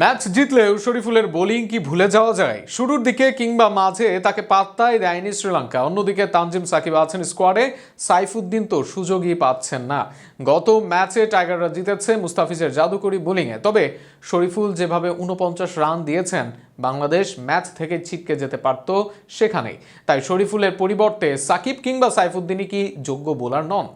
Match জিতলেও শরীফুলের bowling কি ভুলে যাওয়া যায়? শুরুর দিকে কিংবা মাঝে তাকে পাত্তাই দেয়নি শ্রীলঙ্কা। অন্যদিকে তানজিম সাকিব আছেন স্কোয়াডে। সাইফুদ্দিন তো সুযোগই পাচ্ছেন না। গত ম্যাচে টাইগাররা জিতেছে মুস্তাফিজের জাদুকরি বোলিংয়ে। তবে শরীফুল যেভাবে উনপঞ্চাশ রান দিয়েছেন, বাংলাদেশ ম্যাচ থেকে ছিটকে যেতে পারত সেখানেই। তাই শরীফুলের পরিবর্তে সাকিব কিংবা সাইফুদ্দিনই কি যোগ্য বোলার নন?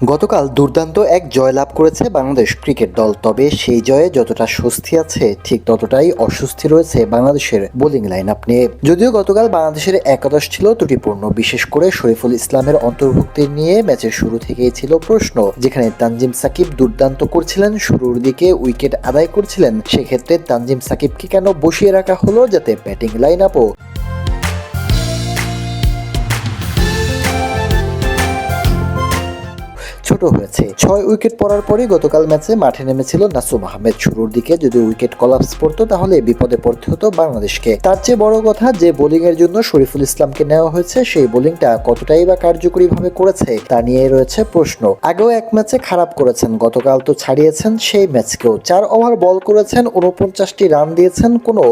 গতকাল দুর্দান্ত এক জয় লাভ করেছে বাংলাদেশ ক্রিকেট দল, তবে সেই জয়ে যতটা স্বস্তি আছে, ঠিক ততটাই অস্বস্তি রয়েছে বাংলাদেশের বোলিং লাইন আপ নিয়ে। যদিও গতকাল বাংলাদেশের একাদশ ছিল ত্রুটিপূর্ণ, বিশেষ করে শরীফুল ইসলামের অন্তর্ভুক্তি নিয়ে ম্যাচের শুরু থেকেই ছিল প্রশ্ন, যেখানে তানজিম সাকিব দুর্দান্ত করছিলেন, শুরুর দিকে উইকেট আদায় করছিলেন, সেক্ষেত্রে তানজিম সাকিবকে কেন বসিয়ে রাখা হলো যাতে ব্যাটিং লাইন আপও ছোট হয়েছে। ছয় উইকেট পড়ার পরে গতকাল ম্যাচে মাঠে নেমেছিল নাসুম আহমেদ। শুরুর দিকে যদি উইকেট কলাপস পড়তো, তাহলে বিপদে পড়তে হতো বাংলাদেশকে। তার চেয়ে বড় কথা, যে বোলিং এর জন্য শরীফুল ইসলামকে নেওয়া হয়েছে, সেই বোলিংটা কতটাই বা কার্যকরী ভাবে করেছে, তা নিয়ে রয়েছে প্রশ্ন। আগেও এক ম্যাচে খারাপ করেছেন, গতকাল তো ছাড়িয়েছেন সেই ম্যাচকেও। চার ওভার বল করেছেন উনপঞ্চাশটি রান দিয়েছেন, কোনো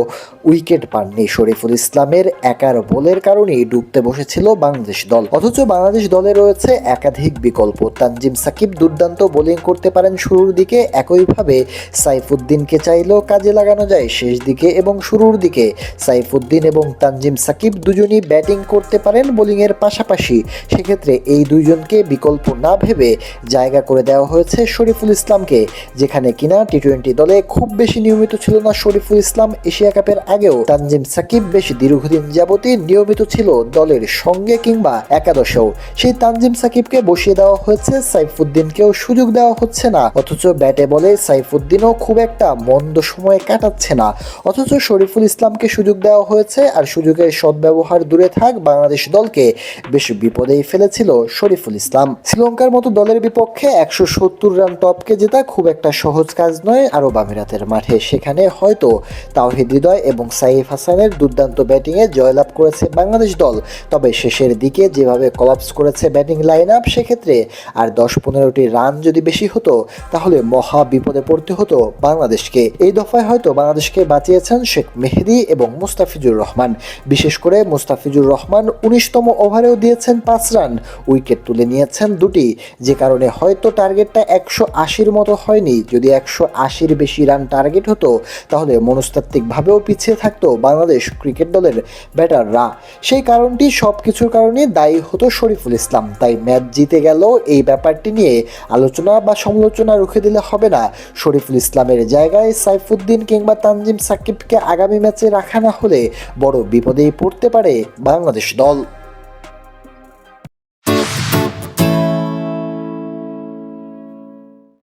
উইকেট পাননি শরীফুল ইসলামের। একার বলের কারণেই ডুবতে বসেছিল বাংলাদেশ দল। অথচ বাংলাদেশ দলে রয়েছে একাধিক বিকল্প। তানজিম সাকিব দুর্দান্ত বোলিং করতে পারেন শুরুর দিকে, একইভাবে সাইফুদ্দিনকে চাইলেও কাজে লাগানো যায় শেষ দিকে এবং শুরুর দিকে। সাইফুদ্দিন এবং তানজিম সাকিব দুজনই ব্যাটিং করতে পারেন বোলিংয়ের পাশাপাশি। সেক্ষেত্রে এই দুইজনকে বিকল্প না ভেবে জায়গা করে দেওয়া হয়েছে শরীফুল ইসলামকে, যেখানে কিনা টি টোয়েন্টি দলে খুব বেশি নিয়মিত ছিল না শরীফুল ইসলাম এশিয়া কাপের আগেও। তানজিম সাকিব বেশ দীর্ঘদিন যাবতই নিয়মিত ছিল দলের সঙ্গে কিংবা একাদশেও। সেই তানজিম সাকিবকে বসিয়ে দেওয়া হয়েছে সাইফুদ্দিনকেও সুযোগ দেওয়া হচ্ছে না। অথচ ব্যাটে বলে সাইফুদ্দিনও খুব একটা মন্দ সময় কাটাচ্ছে না। অথচ শরীফুল ইসলামকে সুযোগ দেওয়া হয়েছে আর সুযোগের সদ্ব্যবহার দূরে থাক বাংলাদেশ দলকে। বেশ বিপদেই ফেলেছিল শরীফুল ইসলাম। শ্রীলঙ্কার মতো দলের বিপক্ষে একশো সত্তর রান টপকে জেতা খুব একটা সহজ কাজ নয় আরব আমিরাতের মাঠে। সেখানে হয়তো তাওহিদ হৃদয় এবং সাইফ হাসানের দুর্দান্ত ব্যাটিংয়ে জয়লাভ করেছে বাংলাদেশ দল। তবে শেষের দিকে যেভাবে কলাপস করেছে ব্যাটিং লাইন আপ সেক্ষেত্রে আর দশ পনেরোটি রান যদি বেশি হতো, তাহলে মহা বিপদে পড়তে হতো বাংলাদেশকে। এই দফায় হয়তো বাংলাদেশকে বাঁচিয়েছেন শেখ মেহেদি এবং মুস্তাফিজুর রহমান। বিশেষ করে মুস্তাফিজুর রহমান উনিশতম ওভারেও দিয়েছেন পাঁচ রান, উইকেট তুলে নিয়েছেন দুটি, যে কারণে হয়তো টার্গেটটা একশো আশির মতো হয়নি। যদি একশো আশির বেশি রান টার্গেট হতো, তাহলে মনস্তাত্ত্বিকভাবেও পিছিয়ে থাকতো বাংলাদেশ ক্রিকেট দলের ব্যাটাররা। সেই কারণটি সব কিছুর কারণে দায়ী হতো শরীফুল ইসলাম। তাই ম্যাচ জিতে গেল এই ব্যাপারটি নিয়ে আলোচনা বা সমালোচনা রুখে দিলে হবে না। শরীফুল ইসলামের জায়গায় সাইফুদ্দিন কিংবা তানজিম সাকিবকে আগামী ম্যাচে রাখা না হলে বড় বিপদেই পড়তে পারে বাংলাদেশ দল।